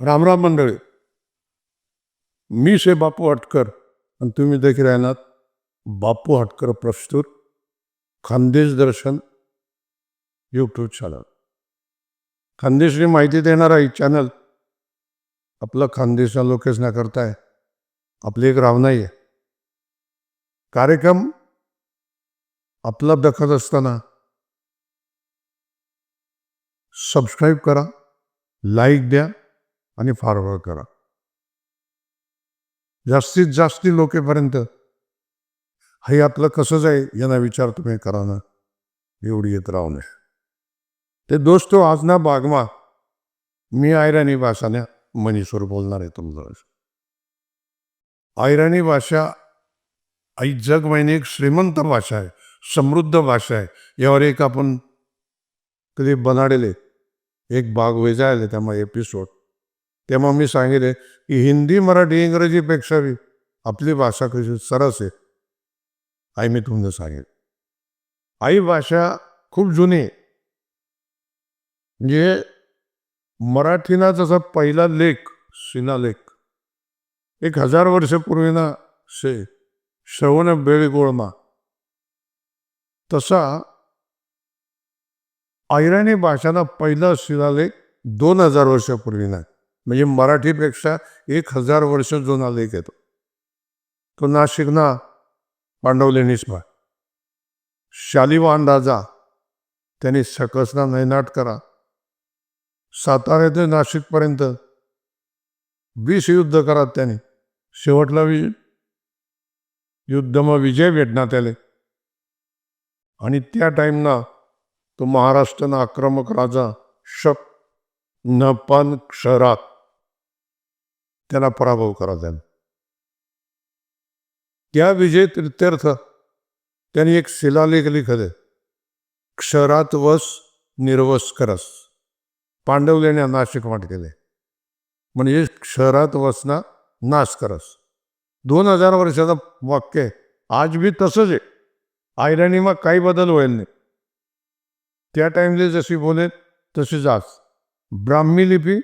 रामराम मंडळी. मी शे बापू हटकर आणि तुम्ही देखील राहणार बापू हटकर प्रस्तुत खानदेश दर्शन यूट्यूब चॅनल खानदेशची माहिती देणारा ही चॅनल आपलं खानदेशच्या लोकेशना करताय आपली एक रावणाई आहे कार्यक्रम आपला दखत असताना सबस्क्राईब करा लाईक द्या आणि फॉरवर्ड करा. जास्तीत जास्त लोकेपर्यंत. हे आपलं कसं जाईल यांना विचार तुम्ही करा ना. एवढी येत राहू नये. ते दोस्तो आज ना बागमा. मी आयराणी भाषाने मनीसवर बोलणार आहे तुमचं. आयराणी भाषा आई जग महिने एक श्रीमंत भाषा आहे समृद्ध भाषा आहे. यावर एक आपण कधी बनाडेले एक बाग वेजायले त्यामुळे एपिसोड तेव्हा मी सांगितले की हिंदी मराठी इंग्रजीपेक्षा आपली भाषा कशी सरस आहे. आई मी तुम्हाला सांगेल. आई भाषा खूप जुनी आहे. म्हणजे मराठीना जसा पहिला लेख शिलालेख एक हजार वर्षापूर्वीना शे श्रवण बेळगोळमा तसा ऐराणी भाषाना पहिला शिलालेख दोन हजार वर्षापूर्वीना आहे. म्हणजे मराठीपेक्षा एक हजार वर्ष जुना लेख येतो तो. नाशिकना पांडवलेणीस पा शालिवान राजा त्यांनी सकसना नैनाट करा. सातारा ते नाशिकपर्यंत वीस युद्ध करा त्यांनी. शेवटला वि युद्ध मग विजय भेटणार त्याले आणि त्या टाईमना तो महाराष्ट्रानं आक्रमक राजा शक नपान क्षरात त्याला पराभव करा त्याने. त्या विजय तीर्थार्थ त्यांनी एक शिलालेख लिखले क्षरात वस निर्वस करस. पांडवलेने नाशिक वाट केले म्हणजे क्षरात वसना नाश करस. दोन हजार वर्षाचं वाक्य आहे. आज बी तसंच आहे. आयराणी मग काही बदल होईल नाही. त्या टाईमले जशी बोले तशी जास. ब्राह्मी लिपी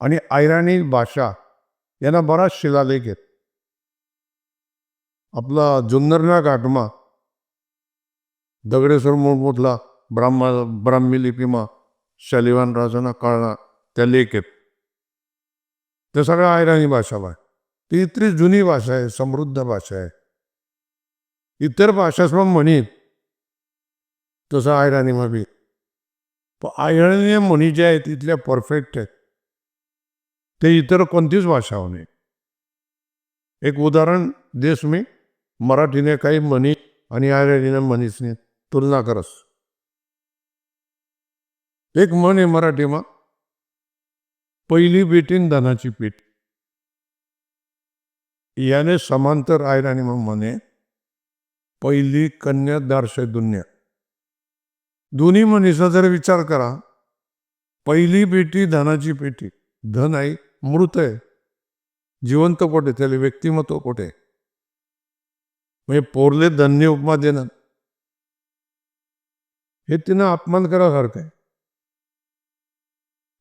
आणि आयराणी भाषा यांना बराच शिलालेख आहेत. आपला जुन्नरना घाटमा दगडेश्वर मोठमोठला ब्राह्मा ब्राह्मी लिपीमा शालिवान राजांना कळणार त्या लेख आहेत. ते सगळं आयराणी भाषा आहे ती इतकी जुनी भाषा आहे समृद्ध भाषा आहे. इतर भाषास्म म्हणीत तसं आयराणी बी पण आयराणी म्हणी ज्या आहेत तिथल्या परफेक्ट आहेत. ते इतर कोणतीच भाषा होणे एक उदाहरण देस मी. मराठीने काही म्हणी आणि आयराणीने म्हणीसने तुलना करस. एक म्हण आहे मराठीमा. पहिली बेटीन धनाची पीठ याने समांतर आयराणी म्हणे पहिली कन्या दारशे दुन्या. दोन्ही मनीचा जर विचार करा पहिली पेटी धनाची पेटी. धन आहे मृत आहे. जिवंत कोठे त्याला व्यक्तिमत्व कोठे म्हणजे पोरले धन्य उपमा देणं. हे तिनं अपमान करासारखं आहे.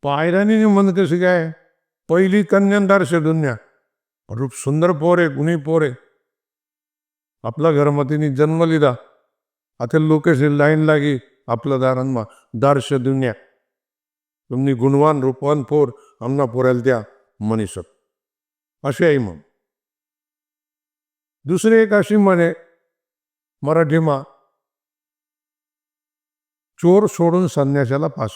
पायराणी मन कशी काय? पहिली कन्यादार दुन्या रूप सुंदर पोर आहे गुणी पोर आहे. आपला घरमतीने जन्म लिदा आता लोकेशी लाईन लागी आपलं दारांमा दारश दुन्या तुम्ही गुणवान रूपवान पोर आमना पोरायला द्या मनीसत अशी आई मग दुसरी एक अशी म्हणे मराठीमा चोर सोडून संन्यासाला पास.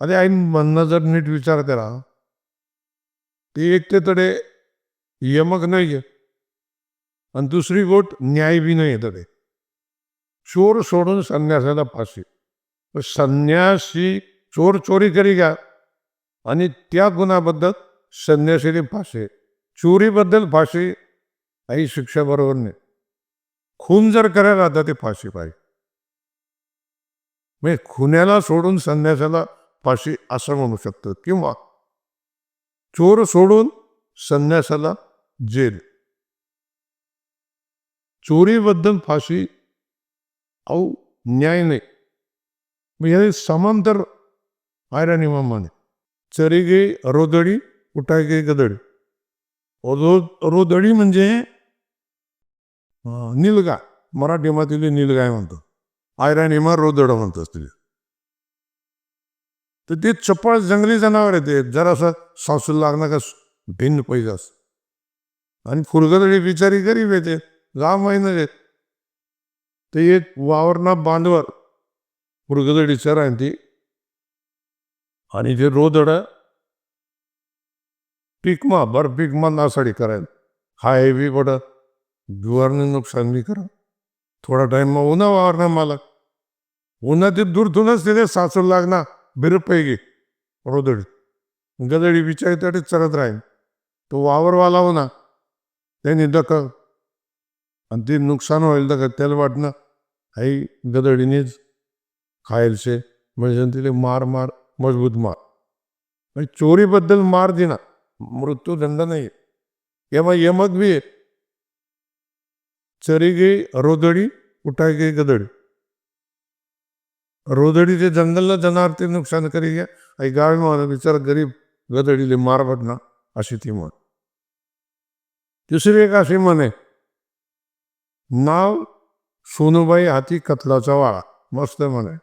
अरे आई म्हणणं जर नीट विचार करा ते एक ते तडे यमक नाही आणि दुसरी गोट न्याय बी नाही तडे. चोर सोडून संन्यासाला फाशी संन्यासी चोर चोरी करी घ्या. आणि त्या गुणाबद्दल संन्यासीने फाशी चोरीबद्दल फाशी आई शिक्षा बरोबर नाही. खून जर करायला आता ते फाशी पाहिजे. म्हणजे खुन्याला सोडून संन्यासाला फाशी असं म्हणू शकतं किंवा चोर सोडून संन्यासाला जेल. चोरीबद्दल फाशी अहो न्याय नाही. म्हणजे समांतर आयराणी म्हणे. चरी गे रोदडी उठाय गे गदडी. रो रोदडी म्हणजे अं, मराठी मातीले निलगाय म्हणतो. आयराणीमा रोदड म्हणतो तिथे तर ते चपळ जंगली जनावर आहे ते. जरासं सासू लागणार का भिन्न पैसा असं. आणि फुलगदडी बिचारी गरीब येते लांब महिन्यात येत ते. एक वावरना बांधवर फुलगदडी चराय ती. आणि जे रोदड पीकमा बर पीकमा नासाडी करायला. हा बी बड जुवारने नुकसान बी करा. थोडा टाइम मग उन्हा वावरणार मला उन्हा ते दूरतूनच तिथे सासू लागणार बिरपैकी रोदडी. गदडी विचार तरी चरत राहील तो वावरवाला हो ना त्यांनी दक आणि ते नुकसान होईल दक त्याला वाटणं आई गदडीनेच खायलशे म्हणजे मार मार मजबूत मार। म्हणजे चोरीबद्दल मार दिना मृत्यूदंड नाही यम यमक बी आहे. चरी गे रोदडी उठाय गे गदडी। रोदडी ते जंगलला जाणार ते नुकसान करी घ्या आई गावी म्हणा विचार गरीब गदडीले मार बटना अशी ती म्हण दुसरी एक अशी म्हणे नाव सोनूबाई हाती कतलाचा वाळा मस्त म्हणे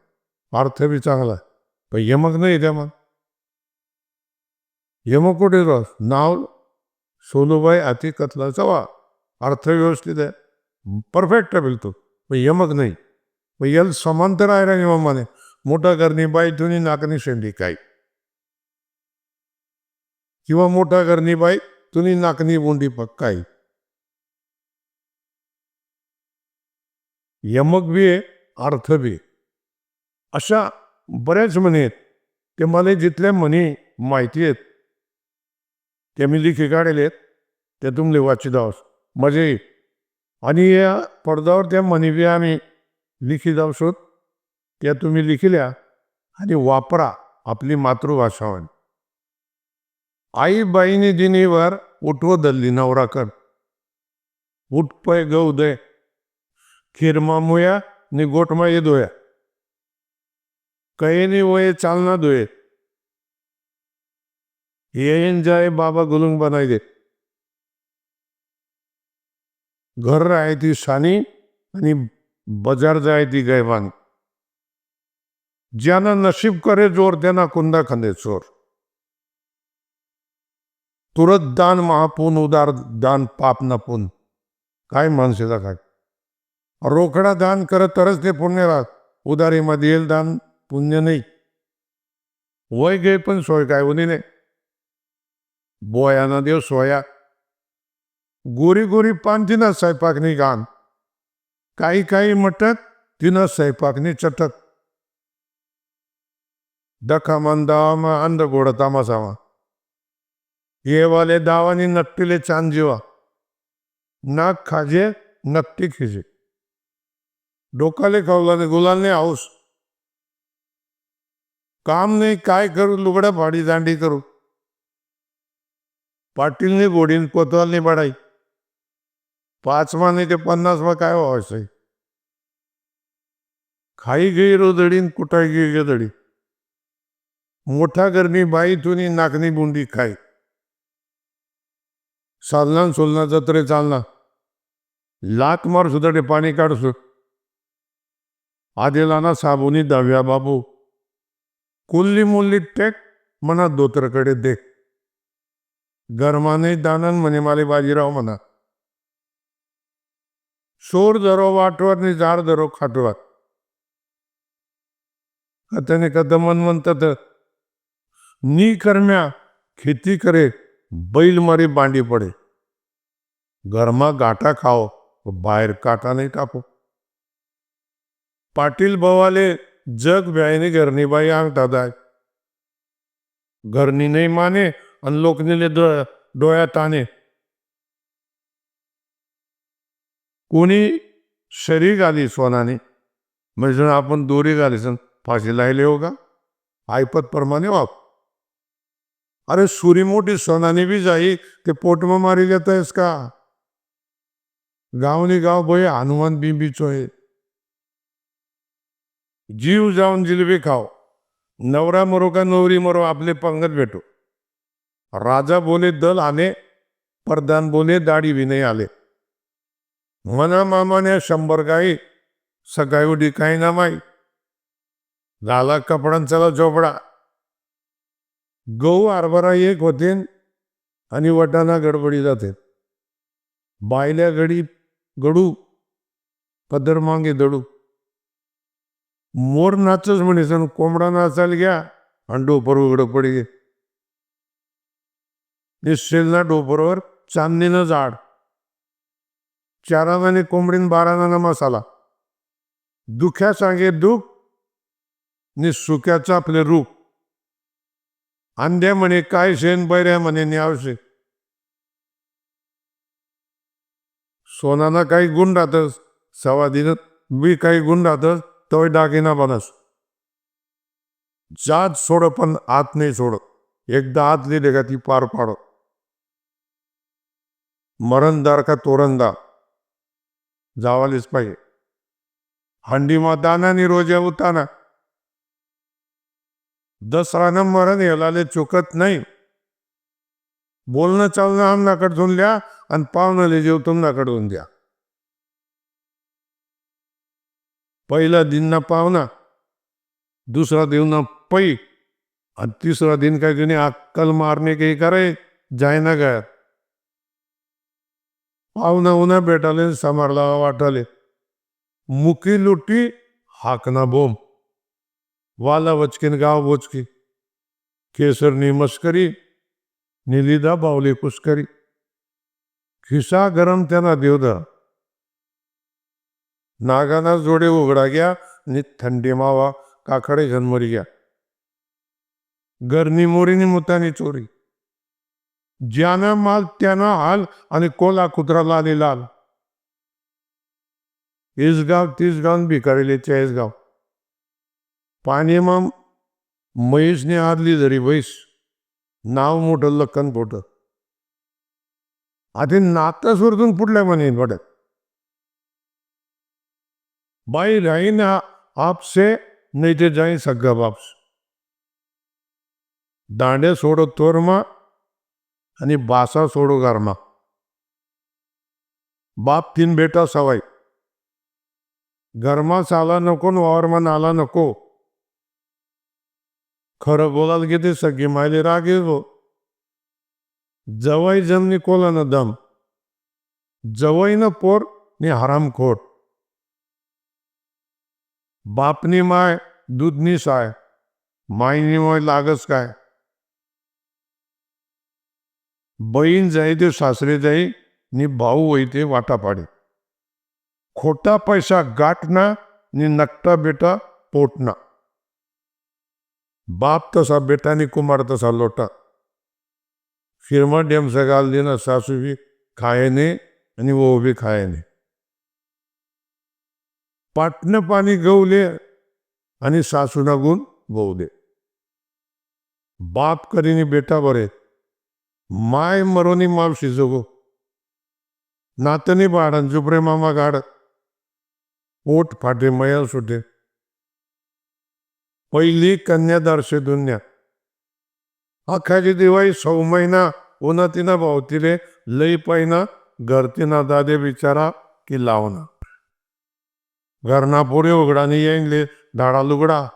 अर्थ बी चांगला आहे. पण यमक नाही त्या मग यमक कुठे राह? नाव सोनूबाई अति कथलाचा वा. अर्थ व्यवस्थित आहे. परफेक्ट आहे बिलतो पण यमक नाही. पण यल समांतर आहे ना म्हणे मोठा करणी बाई तुनी नाकणी शेंडी काय? किंवा मोठा करणी बाई तुनी नाकणी बोंडी पक्काई यमक बी आहे अर्थ बी आहे. अशा बऱ्याच म्हणी आहेत ते मला जिथल्या म्हणी माहिती आहेत ते मी लिखी काढलेले आहेत ते तुमले वाचित आहोत मजा येईल आणि या पडद्यावर त्या म्हणी बी आम्ही लिखीत आहोत त्या तुम्ही लिखिल्या आणि वापरा आपली मातृभाषा होईल आई बाईने दिनीवर उठव दल्ली नवराकर उठ पय गौ दे खिरमा मुया नि गोटमा ये कयेनी वये चालना दुये। येईन जाय बाबा गुलुंग बनाय दे। घर राहाय ती सानी आणि बजार जाय ती गैवान ज्यानं नशीब करे जोर त्यांना कुंदा खंदे चोर। तुरत दान महापून उदार दान पाप नपून काय माणसेचा काय? रोकडा दान करत तरच ते पुण्य राहत उदारीमध्ये येईल दान। पुण्य नाही. वय गे पण सोय काय उनी नाही. बोयाना देव सोया. गोरी गोरी पान तिनं स्वयंपाकनी गान काही काही मटक तिनं स्वयंपाकनी चटक. दखा मन दावा अंध गोड तामासावा ये वाले दावानी नट्टीले चांद जीवा. नाक खाजे नक्की खिजे. डोकाले खवलाने गुलाने हाऊस. काम नाही काय करू? लुगड्या फाडी दांडी करू. पाटीलने बोडीन कोतवालने बडाई. पाचवा नाही ते पन्नास मा काय व्हायचंय? खाई गई रोदडीन कुठाई गई गदडी. मोठा गर्मी बाई तुनी नाकनी बुंडी खाय. सालना सोलना जत्रे चालना. लात मार सुद्धा ते पाणी काढसो आदिलाना साबुनी दाव्या बाबू. कुल्ली मुल्ली टेक म्हणा दोतरकडे देख. गरमाने दानन म्हणे माले बाजीराव म्हणा सोर धरो वाटवर नि झाड धरो खाटवात कथने कथ मन म्हणतात नी करम्या खेती करे बैल मारी बांडी पडे. घरमा गाठा खाओ बाहेर काटा नाही टाको पाटील भावाले जग व्यायने घरनी बाई अंगतात आहे घरनी नाही माने आणि लोकनीले डो डोळ्यात आणे कोणी शरी घाली सोनाने म्हणजे आपण दोरी घालीसन फाशी लायले हो का? ऐपत प्रमाणे वाप. अरे सुरी मोठी सोनाने बी जाई ते पोटमा मारी घेतायस का? गावनी गाव बोय हनुमान बिंबीचो आहे जीव जाऊन जिलेबी खाव नवरा मरो का नवरी मरो आपले पंगत भेटो. राजा बोले दल आले. परदान बोले दाढी विनय आले. मना मामाने शंभर गाई सकाळी उडी काही ना माई. झाला कपड्यांचा झोपडा. गहू हरभरा एक होते आणि वटाणा गडबडी जाते. बायल्या गडी गडू पदर मागे दडू. मोर नाचच म्हणे सण कोंबडा नाचायला घ्या आणि डोपर उघडं पडी. निश्चल ना डोपरवर चांदणीनं झाड. चारानाने कोंबडीन बारा बारानानं मसाला. दुख्या सांगे दुख नि सुक्याचं आपले रूप. अंध्या म्हणे काय शेण बैऱ्या म्हणे न्यावशे सोनाना काही गुण राहतस सवादीनं बी काही गुण राहतस तोय दागिना बनस. जात सोड पण आत नाही सोड. एकदा आत लिहिले का ती पार पाड. मरणदार का तोरणदार जावालीच पाहिजे. हंडी दाना नि रोजे उताना. दसरानं मरण हेलाले चुकत नाही. बोलणं चालणं आमनाकडे धुवून द्या आणि पाहुणाले जेव तुमनाकडून द्या. पहिला दिन ना पाहुणा दुसरा दिन ना पै आणि तिसरा दिन काय कोणी अक्कल मारणे काही करे जायना काय पाहुणा उन्हा भेटाले समारला वाटाले. मुकी लुटी हाकना बोम वाला वचकीन गाव वचकी. केसरनी मस्करी निलिदा बावली पुष्करी खिसा गरम त्यांना देवदा. नागाना जोडे उघडा घ्या नि थंडी मावा काकडे जन्मरी घ्या. गरनी मोरीनी मुतानी चोरी. ज्यानं माल त्यानं हाल आणि कोला कुत्राला आली लाल. इसगाव तीसगाव भिकारीले चाळीसगाव पाणी मग म्हैसने हारली जरी बैस नाव मोठं लक्कन पोट आधी नातं सोडून पुढल्या म्हणे पडत बाई राही ना आपसे नाही ते जाई सगळं बाप्स दांडे सोडो तोरमा आणि बासा सोडो गरमा बाप तीन बेटा सवाई। गरमास आला नको न वावरमान आला नको। खरं बोलायला घेते सगळी मायले राग येतो। जवाई जमनी कोला न दम। जवाई न पोर नि हरामखोट बापनी माय दूधनी साय मायनी माय लागच काय? बहीण जाई ते सासरे जाई नि भाऊ होई ते वाटा पाडे. खोटा पैसा गाठना नि नकटा बेटा पोटना. बाप तसा बेटा नि कुमार तसा लोटा. फिरमा डेम सगाल देना सासू बी खायने आणि वो बी खायने. पाटणं पाणी गवले आणि सासूना गुण गवले दे बाप करीनी बेटा बरे माय मरोनी मावशी जगो. नातनी बाळान जुबरे मामा गाड. पोट फाटे मया सुटे. पहिली कन्यादारशे दुन्या. आखाची दिवाळी सौ महिना उन्हा तिना भावतीले लई पायना घरतीना दादे बिचारा की लावना. घरना पोरे उघडानी येईनले धाडा लुगडा।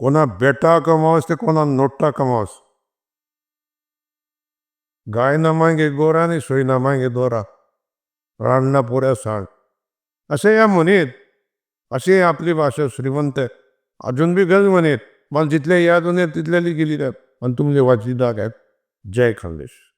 कोणा बेटा कमावस ते कोणा नोटा कमावस गाय ना मागे, गोरा आणि सोय ना मागे, दोरा। राणना पोऱ्या साळ असे या म्हणेत असे आपली भाषा श्रीमंत आहे। अजून बी गज म्हणेत मला जिथल्या याद होणे तिथल्या गेली आणि तुमचे वाची दाग आहेत. जय खानदेश.